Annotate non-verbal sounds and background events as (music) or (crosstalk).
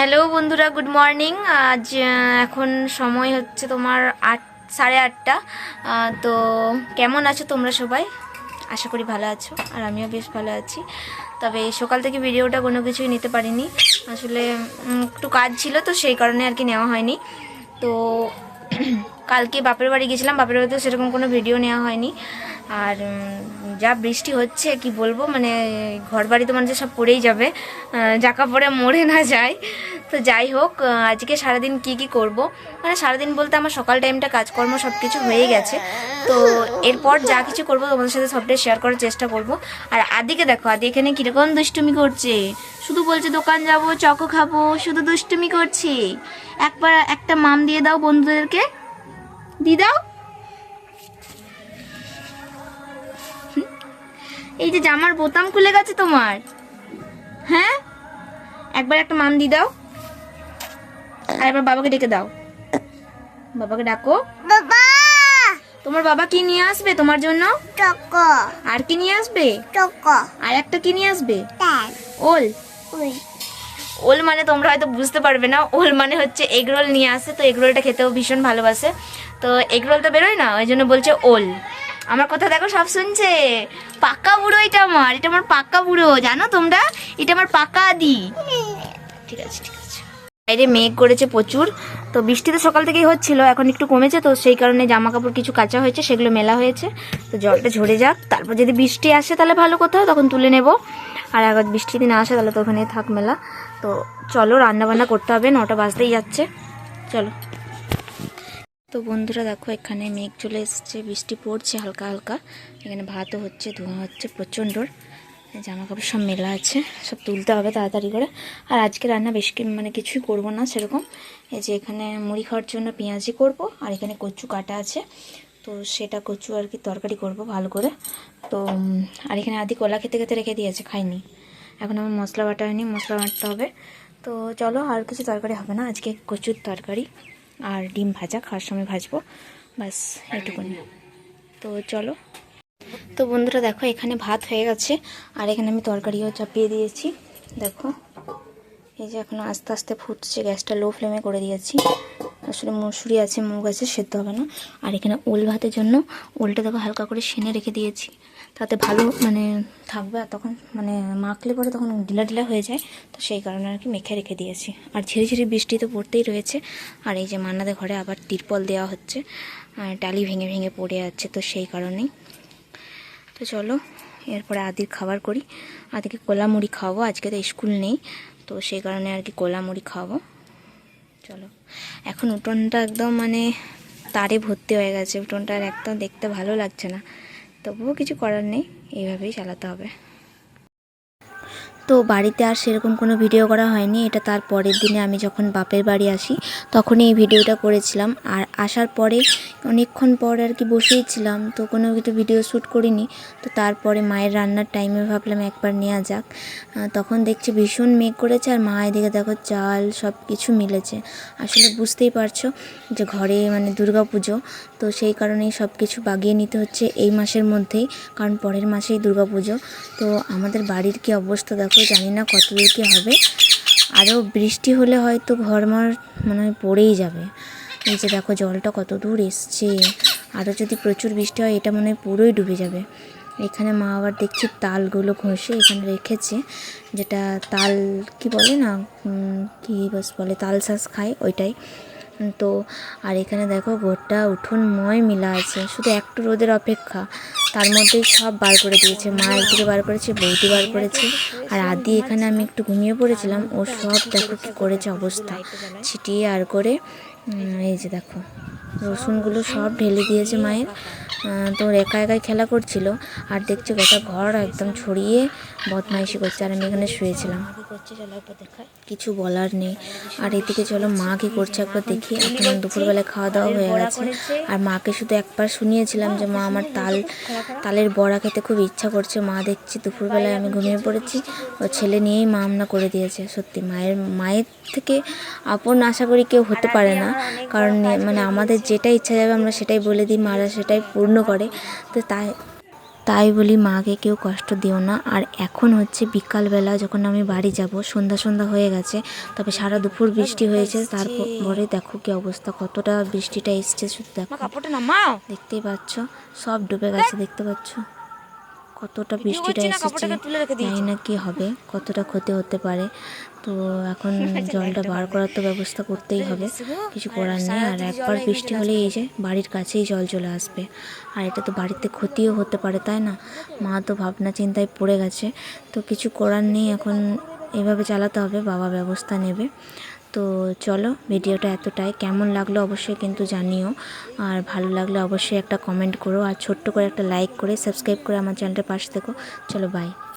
Hello বন্ধুরা, good morning. আজ এখন সময় হচ্ছে তোমার আট, সাড়ে আটটা। তো কেমন আছো তোমরা সবাই? আশা করি ভালো আছো, আর আমিও বেশ ভালো আছি। তবে সকাল থেকে ভিডিওটা কোনো কিছুই নিতে পারিনি। আসলে একটু কাজ ছিল তো সেই কারণে আর কি নেওয়া হয়নি। তো কালকে বাপের বাড়ি গেছিলাম, বাপের বাড়িতে সেরকম কোনো ভিডিও নেওয়া হয়নি। আর যা বৃষ্টি হচ্ছে, কি বলব? মানে ঘর বাড়ি তো মানে সব পড়েই যাবে। জাকা পড়ে মরে না যায়। তো যাই হোক আজকে সারাদিন কি কি করব? মানে সারাদিন বলতে আমার সকাল টাইমটা কাজকর্ম সব কিছু হয়ে গেছে। তো এরপর যা কিছু করব, তোমাদের সাথে সবটাই শেয়ার করার চেষ্টা করব। আর আদিকে দেখো, আদি এখানে কীরকম দুষ্টুমি করছে? শুধু বলছে দোকান যাব চকো খাব শুধু দুষ্টুমি করছি। একবার একটা মাম দিয়ে দাও বন্ধুদেরকে। দিয়ে দাও। এই যে জামার বোতাম খুলে গেছে তোমার। হ্যাঁ? একবার একটা মাম দিয়ে দাও। আর এবার বাবাকে ডেকে দাও। বাবাকে ডাকো। বাবা! তোমার বাবা কি নিয়ে আসবে তোমার জন্য? আর কি নিয়ে আসবে? আর একটা কি নিয়ে আসবে? ওল। ওই। ওল মানে তোমরা হয়তো বুঝতে পারবে না। ওল মানে হচ্ছে এগরোল নিয়ে আসে, তো এগরোলটা খেতেও ভীষণ ভালোবাসে। তো এগরোল তো বেরোয় না, ওই জন্য বলছে ওল। আমার কথা দেখো, সব শুনছে? পাক্কা বুড়ো এটা আমার এটা আমার পাকা বুড়ো, জানো তোমরা? এটা আমার পাকা আদি। ঠিক আছে ঠিক আছে। বাইরে মেঘ করেছে প্রচুর, তো বৃষ্টি তো সকাল থেকেই হচ্ছিল, এখন একটু কমেছে, তো সেই কারণে জামা কাপড় কিছু কাঁচা হয়েছে, সেগুলো মেলা হয়েছে। তো জলটা ঝরে যাক, তারপর যদি বৃষ্টি আসে তাহলে ভালো কোথাও তখন তুলে নেব। আর আবার বৃষ্টি যদি না আসে তাহলে তো ওখানে থাক মেলা। তো চলো রান্না বান্না করতে হবে, নটা বাজতেই যাচ্ছে। চলো। তো বন্ধুরা, দেখো, এখানে মেঘ চলে এসেছে, বৃষ্টি পড়ছে হালকা হালকা। এখানে ভাতও হচ্ছে, ধোঁয়া হচ্ছে প্রচণ্ডর জামা কাপড় সব মেলা আছে, সব তুলতে হবে তাড়াতাড়ি করে। আর আজকে রান্না বেশ মানে কিছুই করব না সেরকম। এই যে এখানে মুড়ি খাওয়ার জন্য পেঁয়াজি করব, আর এখানে কচু কাটা আছে। তো সেটা কচু আর কি তরকারি করব ভালো করে। তো আর এখানে আদি কলা খেতে খেতে রেখে দিয়েছে, খাইনি। এখন আমার মশলা বাটা হয়নি, মশলা বাটতে হবে। তো চলো, আর কিছু তরকারি হবে না, আজকে কচুর তরকারি আর ডিম ভাজা, খাওয়ার সময় ভাজবো। ব্যাস এটুকুনি তো চলো। তো বন্ধুরা, দেখো, এখানে ভাত হয়ে গেছে, আর এখানে আমি তরকারিও চাপিয়ে দিয়েছি। দেখো, এই যে এখন আস্তে আস্তে ফুটছে, গ্যাসটা লো ফ্লেমে করে দিয়েছি। আসলে মুসুরি আছে, মুগ আছে, সেদ্ধ হবে না। আর এখানে ওল ভাতের জন্য ওলটা দেখো হালকা করে সেনে রেখে দিয়েছি। তাতে ভালো মানে থাকবে আর তখন মানে মাখলে পরে তখন ঢিলা ঢিলা হয়ে যায়। তো সেই কারণে আর কি মেখে রেখে দিয়েছি। আর ঝিরি ঝিরি বৃষ্টি তো পড়তেই রয়েছে। আর এই যে মান্নাদের ঘরে আবার তিরপল দেওয়া হচ্ছে। আর টালি ভেঙে ভেঙে পড়ে যাচ্ছে তো সেই কারণেই। তো চলো, এরপরে আদির খাবার করি। আদিকে কোলা মুড়ি খাওয়াবো, আজকে তো স্কুল নেই। তো সেই কারণে আর কি কোলা মুড়ি খাওয়াবো। চলো। এখন উঠোনটা একদম মানে তারে ভর্তি হয়ে গেছে। উঠোনটা একদম দেখতে ভালো লাগছে না। তবুও কিছু করার নেই। এইভাবেই চালাতে হবে। তো বাড়িতে আর সেরকম কোনো ভিডিও করা হয়নি। এটা তার পরের দিনে আমি যখন বাপের বাড়ি আসি, তখনই এই ভিডিওটা করেছিলাম। আর আসার পরে অনেকক্ষণ পর আর কি বসেই ছিলাম, তো কোনো কিছু ভিডিও শ্যুট করিনি। তো তারপরে মায়ের রান্নার টাইমে ভাবলাম একবার নেওয়া যাক। তখন দেখছি ভীষণ মেঘ করেছে আর মা এদিকে দেখো চাল সব কিছু মিলেছে। আসলে বুঝতেই পারছ যে ঘরে মানে দুর্গা পুজো তো সেই কারণেই সব কিছু বাগিয়ে নিতে হচ্ছে এই মাসের মধ্যেই, কারণ পরের মাসেই দুর্গা পুজো তো আমাদের বাড়ির কি অবস্থা দেখো জানি না কত দূর কি হবে। আরও বৃষ্টি হলে হয়তো ঘরমার মনে হয় পড়েই যাবে। এই যে দেখো জলটা কত দূর এসছে। আরও যদি প্রচুর বৃষ্টি হয়, এটা মনে হয় পুরোই ডুবে যাবে। এখানে মা আবার দেখছি তালগুলো ঘষে এখানে রেখেছে, যেটা তাল কি বলে না কি বাস বলে, তাল শাঁস খায় ওইটাই। তো, আর এখানে দেখো গোটা উঠোন ময় মিলা আছে। শুধু একটু রোদের অপেক্ষা। তার মধ্যেই সব বার করে দিয়েছে। মা একদিকে বার করেছে, বৌদি বার করেছে। আর আদি এখানে আমি একটু ঘুমিয়ে পড়েছিলাম। ও সব দেখো কি করেছে অবস্থা। ছিটিয়ে আর করে এই যে দেখো, রসুনগুলো সব ঢেলে দিয়েছে মায়ের। তো একা একাই খেলা করছিল। আর দেখছি গোটা ঘর একদম ছড়িয়ে বদমাইশি করছে। আর আমি এখানে শুয়েছিলাম। কিছু বলার নেই। আর এদিকে চলো, মা কি করছে একবার দেখি। এখন দুপুরবেলায় খাওয়া দাওয়া হয়ে গেছে। আর মাকে শুধু একবার শুনিয়েছিলাম যে, মা আমার তাল তালের বড়া খেতে খুব ইচ্ছা করছে। মা দেখছি দুপুরবেলায় আমি ঘুমিয়ে পড়েছি। ও ছেলে নিয়েই মা আমরা করে দিয়েছে। সত্যি, মায়ের মায়ের থেকে আপন আশা করি কেউ হতে পারে না। কারণ মানে আমাদের যেটা ইচ্ছা যাবে আমরা সেটাই বলে দিই, মারা সেটাই পূর্ণ করে। তো তাই তাই বলি মাকে কেউ কষ্ট দিও না। আর এখন হচ্ছে বিকালবেলা যখন আমি বাড়ি যাব সন্ধ্যা সন্ধ্যা হয়ে গেছে তবে সারা দুপুর বৃষ্টি হয়েছে তারপরে দেখো কি অবস্থা কতটা বৃষ্টিটা এসছে শুধু দেখো। দেখতেই পাচ্ছ সব ডুবে গেছে দেখতে পাচ্ছ। কতটা বৃষ্টিটা এসেছে জানি না কি হবে কতটা ক্ষতি হতে পারে। তো এখন (laughs) জলটা বার করার তো ব্যবস্থা করতেই হবে কিছু করার নেই। আর একবার বৃষ্টি হলে এই যে বাড়ির কাছেই জল চলে আসবে। আর এটা তো বাড়িতে ক্ষতিও হতে পারে তাই না? মা তো ভাবনা চিন্তায় পড়ে গেছে। তো কিছু করার নেই এখন এভাবে চালাতে হবে বাবা ব্যবস্থা নেবে। তো চলো ভিডিওটা এতটাই। কেমন লাগল অবশ্যই কিন্তু জানিও। আর ভালো লাগলে অবশ্যই একটা কমেন্ট করো। আর ছোট্ট করে একটা লাইক করে সাবস্ক্রাইব করে আমার চ্যানেলটা পাশে থেকো। চলো বাই